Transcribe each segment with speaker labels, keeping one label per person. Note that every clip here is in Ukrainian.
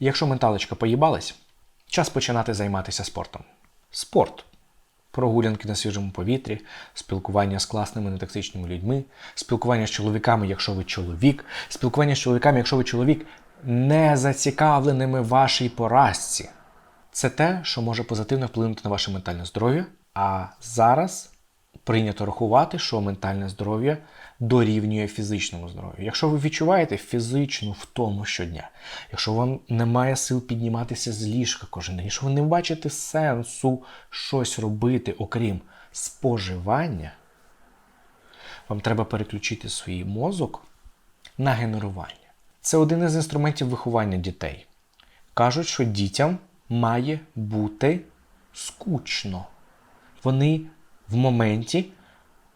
Speaker 1: Якщо менталочка поїбалась, час починати займатися спортом. Спорт. Прогулянки на свіжому повітрі, спілкування з класними нетоксичними людьми, спілкування з чоловіками, якщо ви чоловік, спілкування з чоловіками, якщо ви чоловік, не зацікавленими вашій поразці. Це те, що може позитивно вплинути на ваше ментальне здоров'я. А зараз прийнято рахувати, що ментальне здоров'я дорівнює фізичному здоров'ю. Якщо ви відчуваєте фізичну втому щодня, якщо вам немає сил підніматися з ліжка кожен день, якщо ви не бачите сенсу щось робити, окрім споживання, вам треба переключити свій мозок на генерування. Це один із інструментів виховання дітей. Кажуть, що дітям має бути скучно. Вони в моменті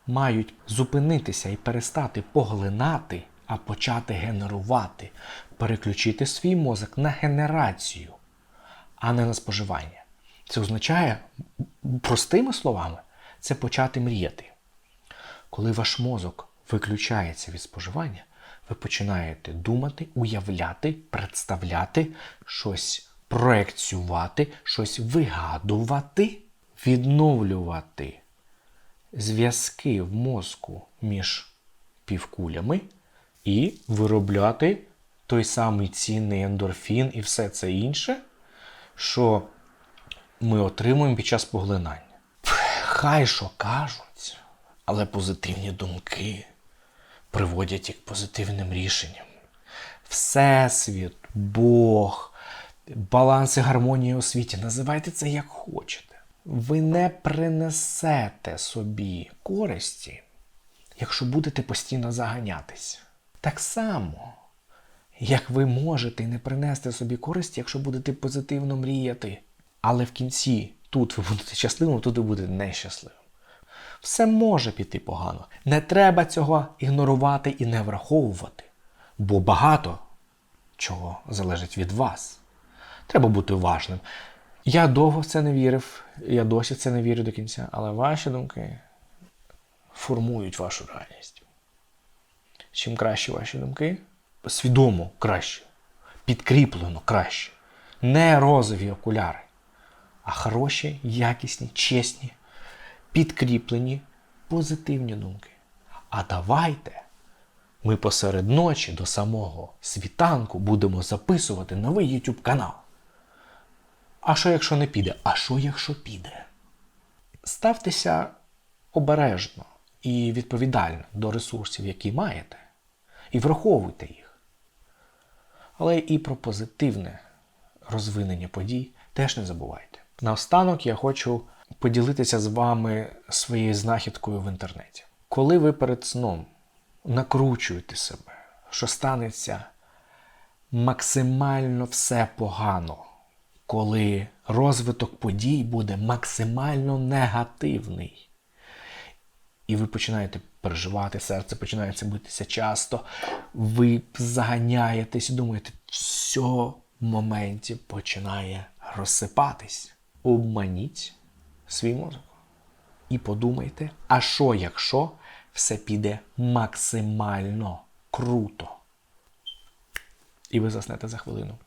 Speaker 1: мають зупинитися і перестати поглинати, а почати генерувати, переключити свій мозок на генерацію, а не на споживання. Це означає, простими словами, це почати мріяти. Коли ваш мозок виключається від споживання, ви починаєте думати, уявляти, представляти, щось проекціювати, щось вигадувати, відновлювати зв'язки в мозку між півкулями і виробляти той самий цінний ендорфін і все це інше, що ми отримуємо під час поглинання. Хай що кажуть, але позитивні думки приводять їх к позитивним рішенням. Всесвіт, Бог, баланс і гармонія у світі. Називайте це як хочете. Ви не принесете собі користі, якщо будете постійно заганятись. Так само, як ви можете не принести собі користі, якщо будете позитивно мріяти. Але в кінці тут ви будете щасливим, тут ви будете нещасливим. Все може піти погано. Не треба цього ігнорувати і не враховувати. Бо багато чого залежить від вас. Треба бути уважним. Я довго в це не вірив, я досі в це не вірю до кінця, але ваші думки формують вашу реальність. Чим краще ваші думки, свідомо краще, підкріплено краще. Не розові окуляри, а хороші, якісні, чесні, підкріплені, позитивні думки. А давайте ми посеред ночі до самого світанку будемо записувати новий YouTube канал. А що якщо не піде? А що якщо піде? Ставтеся обережно і відповідально до ресурсів, які маєте, і враховуйте їх. Але і про позитивне розвинення подій теж не забувайте. Наостанок я хочу поділитися з вами своєю знахідкою в інтернеті. Коли ви перед сном накручуєте себе, що станеться максимально все погано, коли розвиток подій буде максимально негативний. І ви починаєте переживати, серце починається битися часто, ви заганяєтесь і думаєте, все в моменті починає розсипатись. Обманіть свій мозок. І подумайте, а що якщо все піде максимально круто? І ви заснете за хвилину.